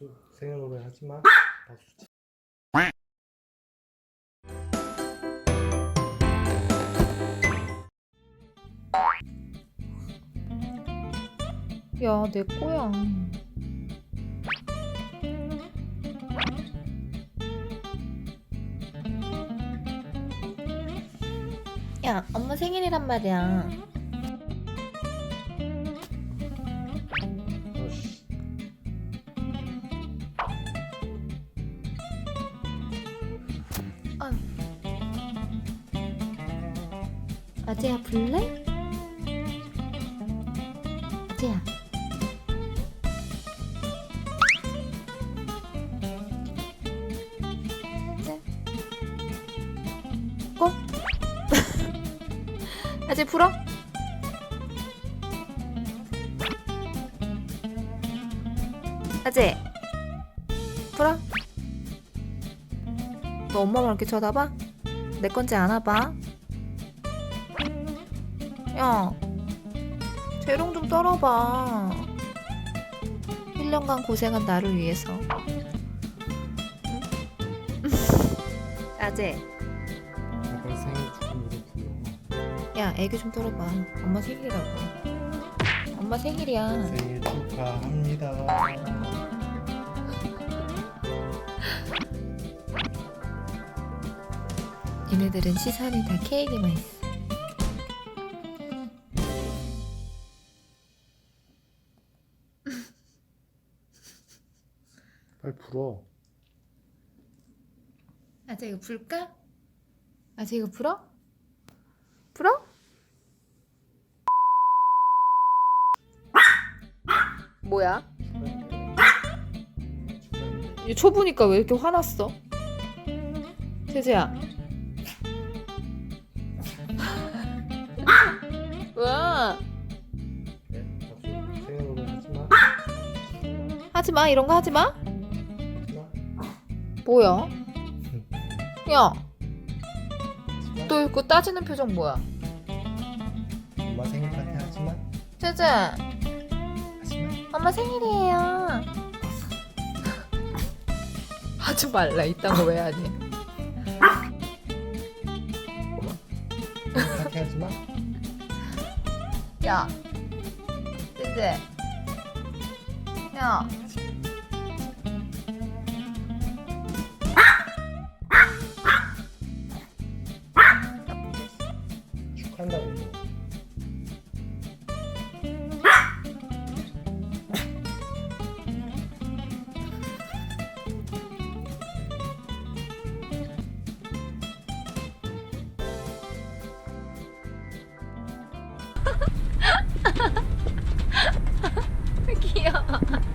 박수 생일 노래 하지 마. 박수. 치- 야, 내 거야. 야, 엄마 생일이란 말이야. 아재야, 불래? 아재야. 아재. 어? 아재 불어? 아재. 불어? 너 엄마 만 이렇게 쳐다봐? 내 건지 아나 봐. 야, 재롱 좀 떨어봐. 1년간 고생한 나를 위해서. 응? 아재, 약간 생일 축하 노래 불러. 야, 애교 좀 떨어봐. 엄마 생일이라고. 엄마 생일이야. 생일 축하합니다. 얘네들은 시선이 다 케이크만 있어. 빨리 불어. 아재 이거 불까? 아재 이거 불어? 불어? 뭐야? 얘 초보니까 왜 이렇게 화났어? 세세야. 왜? 네. 하지 마 이런 거 하지 마. 뭐야? 야, 하지 마. 또 이거 따지는 표정 뭐야? 엄마 생일 파티 하지 마. 세세, 하지 마. 엄마 생일이에요. 하지 말라 이딴 거 왜 하니? 파티 하지 마. 야, 세세, 야, 귀여워.